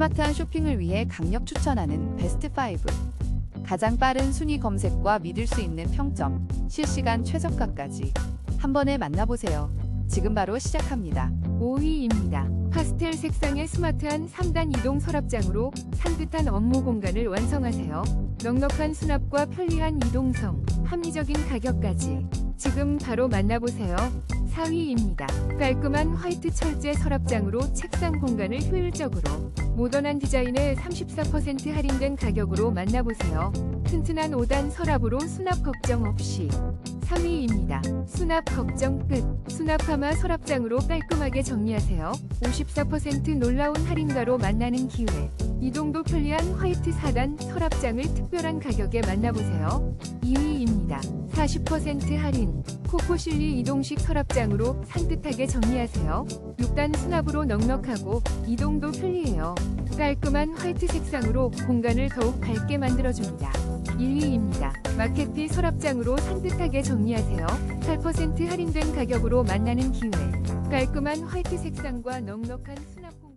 스마트한 쇼핑을 위해 강력 추천하는 베스트 5. 가장 빠른 순위 검색과 믿을 수 있는 평점, 실시간 최저가까지 한 번에 만나보세요. 지금 바로 시작합니다. 5위입니다. 파스텔 색상의 스마트한 3단 이동 서랍장으로 산뜻한 업무 공간을 완성하세요. 넉넉한 수납과 편리한 이동성, 합리적인 가격까지 지금 바로 만나보세요. 4위입니다. 깔끔한 화이트 철제 서랍장으로 책상 공간을 효율적으로 모던한 디자인에 34% 할인된 가격으로 만나보세요. 튼튼한 5단 서랍으로 수납 걱정 없이 3위입니다. 수납 걱정 끝. 수납 하마 서랍장으로 깔끔하게 정리하세요. 54% 놀라운 할인가로 만나는 기회. 이동도 편리한 화이트 4단 서랍장을 특별한 가격에 만나보세요. 2위입니다. 40% 할인. 코코실리 이동식 서랍장으로 산뜻하게 정리하세요. 6단 수납으로 넉넉하고 이동도 편리해요. 깔끔한 화이트 색상으로 공간을 더욱 밝게 만들어줍니다. 1위입니다. 마켓티 서랍장으로 산뜻하게 정리하세요. 8% 할인된 가격으로 만나는 기회. 깔끔한 화이트 색상과 넉넉한 수납 공